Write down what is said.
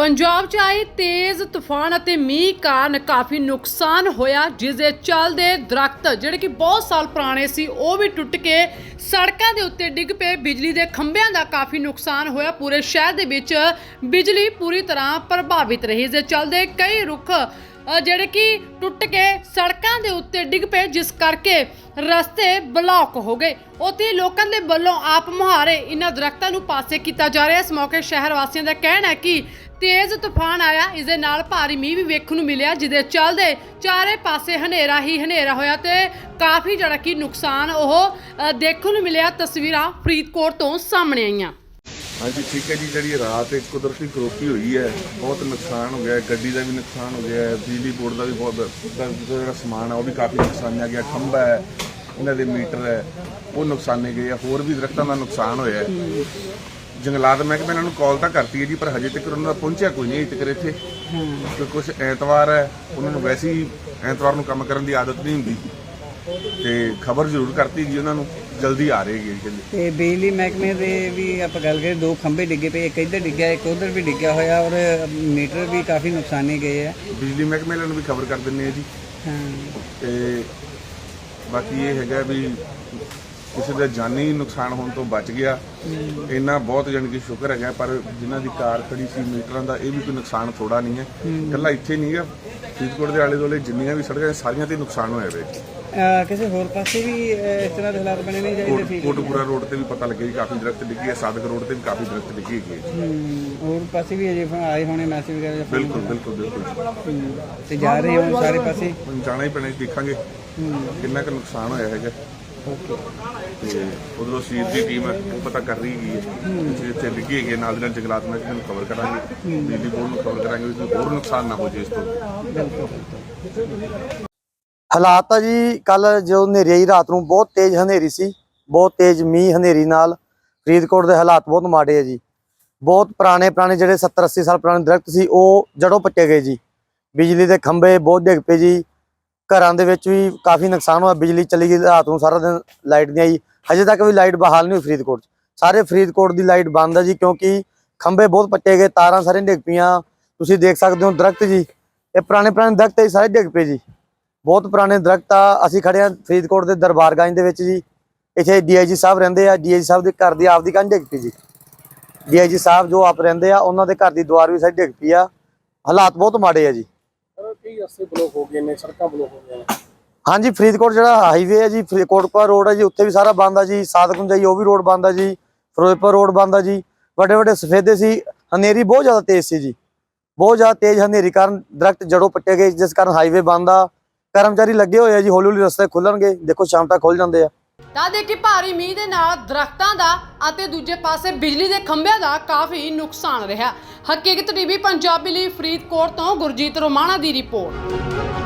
ਪੰਜਾਬ 'ਚ ਆਏ ਤੇਜ਼ ਤੂਫਾਨ ਅਤੇ ਮੀਂਹ ਕਾਰਨ ਕਾਫੀ ਨੁਕਸਾਨ ਹੋਇਆ, ਜਿਸ ਦੇ ਚੱਲਦੇ ਦਰਖਤ, ਜਿਹੜੇ ਕਿ ਬਹੁਤ ਸਾਲ ਪੁਰਾਣੇ ਸੀ, ਉਹ ਵੀ ਟੁੱਟ ਕੇ ਸੜਕਾਂ ਦੇ ਉੱਤੇ ਡਿੱਗ ਪਏ। ਬਿਜਲੀ ਦੇ ਖੰਭਿਆਂ ਦਾ ਕਾਫੀ ਨੁਕਸਾਨ ਹੋਇਆ। ਪੂਰੇ ਸ਼ਹਿਰ ਦੇ ਵਿੱਚ ਬਿਜਲੀ ਪੂਰੀ ਤਰ੍ਹਾਂ ਪ੍ਰਭਾਵਿਤ ਰਹੀ। ਇਸ ਦੇ ਚੱਲਦੇ ਕਈ ਰੁੱਖ ਜਿਹੜੇ ਕਿ ਟੁੱਟ ਕੇ ਸੜਕਾਂ ਦੇ ਉੱਤੇ ਡਿੱਗ ਪਏ, ਜਿਸ ਕਰਕੇ ਰਸਤੇ ਬਲੌਕ ਹੋ ਗਏ। ਉੱਥੇ ਲੋਕਾਂ ਦੇ ਵੱਲੋਂ ਆਪ ਮੁਹਾਰੇ ਇਹਨਾਂ ਦਰਖਤਾਂ ਨੂੰ ਪਾਸੇ ਕੀਤਾ ਜਾ ਰਿਹਾ। ਇਸ ਮੌਕੇ ਸ਼ਹਿਰ ਵਾਸੀਆਂ ਦਾ ਕਹਿਣਾ ਹੈ ਕਿ ਤੇਜ਼ ਤੂਫਾਨ ਆਇਆ। ਇਸ ਦੇ ਨਾਲ ਭਾਰੀ ਮੀਂਹ ਵੀ ਵੇਖਣ ਨੂੰ ਮਿਲਿਆ, ਜਿਹਦੇ ਚੱਲਦੇ ਚਾਰੇ ਪਾਸੇ ਹਨੇਰਾ ਹੀ ਹਨੇਰਾ ਹੋਇਆ ਤੇ ਕਾਫੀ ਜਿਹੜਾ ਕਿ ਨੁਕਸਾਨ ਉਹ ਦੇਖਣ ਨੂੰ ਮਿਲਿਆ। ਤਸਵੀਰਾਂ ਫਰੀਦਕੋਟ ਤੋਂ ਸਾਹਮਣੇ ਆਈਆਂ। ਹਾਂਜੀ, ਠੀਕ ਹੈ ਜੀ, ਜਿਹੜੀ ਰਾਤ ਇੱਕ ਕੁਦਰਤੀ ਕਰੋਪੀ ਹੋਈ ਹੈ, ਬਹੁਤ ਨੁਕਸਾਨ ਹੋ ਗਿਆ ਹੈ। ਗੱਡੀ ਦਾ ਵੀ ਨੁਕਸਾਨ ਹੋ ਗਿਆ ਹੈ, ਬਿਜਲੀ ਬੋਰਡ ਦਾ ਵੀ ਬਹੁਤ ਦਾ ਜਿਹੜਾ ਸਮਾਨ ਹੈ, ਉਹ ਵੀ ਕਾਫੀ ਨੁਕਸਾਨਿਆ ਗਿਆ। ਖੰਭਾ ਹੈ, ਇਹਨਾਂ ਦੇ ਮੀਟਰ ਹੈ, ਉਹ ਨੁਕਸਾਨੇ ਗਏ ਆ। ਹੋਰ ਵੀ ਦਰਖਤਾਂ ਦਾ ਨੁਕਸਾਨ ਹੋਇਆ ਹੈ। ਜੰਗਲਾਤ ਮਹਿਕਮੇ ਇਹਨਾਂ ਨੂੰ ਕਾਲ ਤਾਂ ਕਰਤੀ ਹੈ ਜੀ ਪਰ ਹਜੇ ਤੱਕ ਉਹਨਾਂ ਦਾ ਪਹੁੰਚਿਆ ਕੋਈ ਨਹੀਂ ਅਜੇ ਤੱਕ ਇੱਥੇ। ਕਿ ਕੁਝ ਐਤਵਾਰ ਹੈ ਉਹਨਾਂ ਨੂੰ ਵੈਸੇ ਹੀ ਐਤਵਾਰ ਨੂੰ ਕੰਮ ਕਰਨ ਦੀ ਆਦਤ ਨਹੀਂ ਹੁੰਦੀ। ਤੇ ਖਬਰ ਜ਼ਰੂਰ ਕਰਤੀ ਜੀ ਉਹਨਾਂ ਨੂੰ ਜਲਦੀ ਆ ਰਹੀ ਹੈ ਕਹਿੰਦੇ। ਤੇ ਬਿਜਲੀ ਮਹਿਕਮੇ ਦੇ ਵੀ ਆਪਾਂ ਗੱਲ ਕਰੀਏ ਦੋ ਖੰਭੇ ਡਿੱਗੇ ਪਏ ਇੱਕ ਇੱਧਰ ਡਿੱਗਿਆ ਇੱਕ ਉੱਧਰ ਵੀ ਡਿੱਗਿਆ ਹੋਇਆ ਔਰ ਮੀਟਰ ਵੀ ਕਾਫੀ ਨੁਕਸਾਨੇ ਗਏ ਆ। ਬਿਜਲੀ ਮਹਿਕਮੇ ਵਾਲਿਆਂ ਨੂੰ ਵੀ ਖਬਰ ਕਰ ਦਿੰਦੇ ਆ ਜੀ। ਹਾਂ। ਤੇ ਬਾਕੀ ਇਹ ਹੈਗਾ ਵੀ ਕਿਸੇ ਦਾ ਜਾਨੀ ਨੁਕਸਾਨ ਹੋਣ ਤੋਂ ਬਚ ਗਿਆ। ਇੰਨਾ ਬਹੁਤ ਜਾਣੀ ਕਿ ਸ਼ੁਕਰ ਹੈਗਾ ਪਰ ਜਿਨ੍ਹਾਂ ਦੀ ਕਾਰ ਖੜੀ ਸੀ ਮੀਟਰਾਂ ਦਾ ਇਹ ਵੀ ਕੋਈ ਨੁਕਸਾਨ ਥੋੜਾ ਨਹੀਂ ਹੈ। ਇਕੱਲਾ ਇੱਥੇ ਨਹੀਂ ਹੈ। ਫਰੀਦਕੋਟ ਦੇ ਆਲੇ ਦੁਆਲੇ ਜਿੰਨੀਆਂ ਵੀ ਸੜਕਾਂ ਸਾਰੀਆਂ ਤੇ ਨੁਕਸਾਨ ਹੋਇਆ ਵੇ। ਕਿਸੇ ਹੋਰ ਪਾਸੇ ਵੀ ਇਸ ਤਰ੍ਹਾਂ ਦੇ ਹਾਲਾਤ ਬਣੇ ਨਹੀਂ ਚਾਹੀਦੇ ਸੀ ਕੋਟਪੁਰਾ ਰੋਡ ਤੇ ਵੀ ਪਤਾ ਲੱਗਿਆ ਜੀ ਕਾਫੀ ਦਰਖਤ ਡਿੱਗੇ ਹੈ ਸਾਦਕ ਰੋਡ ਤੇ ਵੀ ਕਾਫੀ ਦਰਖਤ ਡਿੱਗੇ ਹੈਗੇ ਹੋਰ ਪਾਸੇ ਵੀ ਅਜੇ ਆਏ ਹੋਣੇ ਮੈਸੇਜ ਵਗੈਰਾ ਬਿਲਕੁਲ ਬਿਲਕੁਲ ਬਿਲਕੁਲ। ਤੇ ਜਾ ਰਹੇ ਹੋ ਸਾਰੇ ਪਾਸੇ? ਜਾਣਾ ਹੀ ਪੈਣਾ ਦੇਖਾਂਗੇ। ਕਿੰਨਾ ਕੁ ਨੁਕਸਾਨ ਹੋਇਆ ਹੈਗਾ। ਤੇ ਉਧਰੋਂ ਸੀਰ ਦੀ ਟੀਮ ਹੈ, ਉਹ ਪਤਾ ਕਰ ਰਹੀ ਹੈਗੀ ਹੈ। ਜੇ ਇੱਥੇ ਡਿੱਗੀ ਹੈਗੀ ਨਾਲ ਦੀ ਨਾਲ ਜੰਗਲਾਤ ਮਹਿਕਮੇ ਨੂੰ ਕਵਰ ਕਰਾਂਗੇ। ਬਿਜਲੀ ਬੋਰਡ ਨੂੰ ਕਵਰ ਕਰਾਂਗੇ ਵੀ ਹੋਰ ਨੁਕਸਾਨ ਨਾ ਹੋ ਜੇ ਇਸ ਤੋਂ। ਹਾਲਾਤ ਆ ਜੀ ਕੱਲ ਜੋ ਹਨੇਰੀ ਆਈ, ਰਾਤ ਨੂੰ ਬਹੁਤ ਤੇਜ਼ ਹਨੇਰੀ ਸੀ, ਬਹੁਤ ਤੇਜ਼ ਮੀਂਹ ਹਨੇਰੀ ਨਾਲ। ਫਰੀਦਕੋਟ ਦੇ ਹਾਲਾਤ ਬਹੁਤ ਮਾੜੇ ਆ ਜੀ। ਬਹੁਤ ਪੁਰਾਣੇ ਪੁਰਾਣੇ ਜਿਹੜੇ 70 80 ਸਾਲ ਪੁਰਾਣੇ ਦਰਖਤ ਸੀ, ਉਹ ਜੜੋਂ ਪੱਟੇ ਗਏ ਜੀ। ਬਿਜਲੀ ਦੇ ਖੰਭੇ ਬਹੁਤ ਡਿੱਗ ਪਏ ਜੀ। ਘਰਾਂ ਦੇ ਵਿੱਚ ਵੀ ਕਾਫੀ ਨੁਕਸਾਨ ਹੋਇਆ, ਬਿਜਲੀ ਚਲੀ ਗਈ ਰਾਤ ਨੂੰ ਸਾਰਾ ਦਿਨ ਲਾਈਟ ਨਹੀਂ ਆਈ। ਹਜੇ ਤੱਕ ਵੀ ਲਾਈਟ ਬਹਾਲ ਨਹੀਂ ਹੋਈ ਫਰੀਦਕੋਟ 'ਚ। ਸਾਰੇ ਫਰੀਦਕੋਟ ਦੀ ਲਾਈਟ ਬੰਦ ਆ ਜੀ, ਕਿਉਂਕਿ ਖੰਭੇ ਬਹੁਤ ਪੱਟੇ ਗਏ, ਤਾਰਾਂ ਸਾਰੇ ਡਿੱਗ ਪਈਆਂ। ਤੁਸੀਂ ਦੇਖ ਸਕਦੇ ਹੋ ਦਰਖਤ ਜੀ, ਇਹ ਪੁਰਾਣੇ ਪੁਰਾਣੇ ਦਰਖਤ ਇਹ ਸਾਰੇ ਡਿੱਗ ਪਏ ਜੀ। ਬਹੁਤ ਪੁਰਾਣੇ ਦਰਖਤ ਆ, ਅਸੀਂ ਖੜੇ ਆ ਫਰੀਦਕੋਟ ਦੇ ਦਰਬਾਰਗੰਜ ਦੇ ਵਿੱਚ ਜੀ। ਇੱਥੇ ਡੀਆਈਜੀ ਸਾਹਿਬ ਰਹਿੰਦੇ ਆ, ਡੀਆਈਜੀ ਸਾਹਿਬ ਦੇ ਘਰ ਦੀ ਆਪਦੀ ਕੰਧ ਡਿੱਗ ਪਈ ਜੀ। ਡੀਆਈਜੀ ਸਾਹਿਬ ਜੋ ਆਪ ਰਹਿੰਦੇ ਆ, ਉਹਨਾਂ ਦੇ ਘਰ ਦੀ ਦੀਵਾਰ ਵੀ ਸਾਰੀ ਡਿੱਗ ਪਈ ਆ। ਹਾਲਾਤ ਬਹੁਤ ਮਾੜੇ ਆ ਜੀ। ਕਈ ਰਸਤੇ ਬਲੌਕ ਹੋ ਗਏ ਨੇ, ਸੜਕਾਂ ਬਲੌਕ ਹੋ ਗਈਆਂ ਨੇ। ਹਾਂਜੀ, ਫਰੀਦਕੋਟ ਜਿਹੜਾ ਹਾਈਵੇ ਹੈ ਜੀ, ਫਰੀਦਕੋਟਪੁਰਾ ਰੋਡ ਹੈ ਜੀ, ਉੱਥੇ ਵੀ ਸਾਰਾ ਬੰਦ ਆ ਜੀ ਸਾਦਕੁੰਜ ਜੀ ਉਹ ਵੀ ਰੋਡ ਬੰਦ ਆ ਜੀ, ਫਿਰੋਜ਼ਪੁਰ ਰੋਡ ਬੰਦ ਆ ਜੀ। ਵੱਡੇ ਵੱਡੇ ਸਫੇਦੇ ਸੀ, ਹਨੇਰੀ ਬਹੁਤ ਜ਼ਿਆਦਾ ਤੇਜ਼ ਸੀ ਜੀ। ਬਹੁਤ ਜ਼ਿਆਦਾ ਤੇਜ਼ ਹਨੇਰੀ ਕਾਰਨ ਦਰਖਤ ਜੜੋਂ ਪੱਟੇ ਗਏ, ਜਿਸ ਕਾਰਨ ਹਾਈਵੇ ਬੰਦ ਆ। ਕਰਮਚਾਰੀ ਲੱਗੇ ਹੋਏ ਆ ਜੀ ਹੌਲੀ ਹੌਲੀ ਰਸਤੇ ਖੁੱਲਣਗੇ, ਦੇਖੋ ਸ਼ਾਮ ਤੱਕ ਖੁੱਲ ਜਾਂਦੇ ਆ। ਤਾਂ ਦੇਖੀ ਭਾਰੀ ਮੀਂਹ ਦੇ ਨਾਲ ਦਰਖਤਾਂ ਦਾ ਅਤੇ ਦੂਜੇ ਪਾਸੇ ਬਿਜਲੀ ਦੇ ਖੰਭਿਆਂ ਦਾ ਕਾਫੀ ਨੁਕਸਾਨ ਰਿਹਾ। ਹਕੀਕਤ ਟੀਵੀ ਪੰਜਾਬੀ ਲਈ ਫਰੀਦਕੋਟ ਤੋਂ ਗੁਰਜੀਤ ਰੋਮਾਣਾ ਦੀ ਰਿਪੋਰਟ।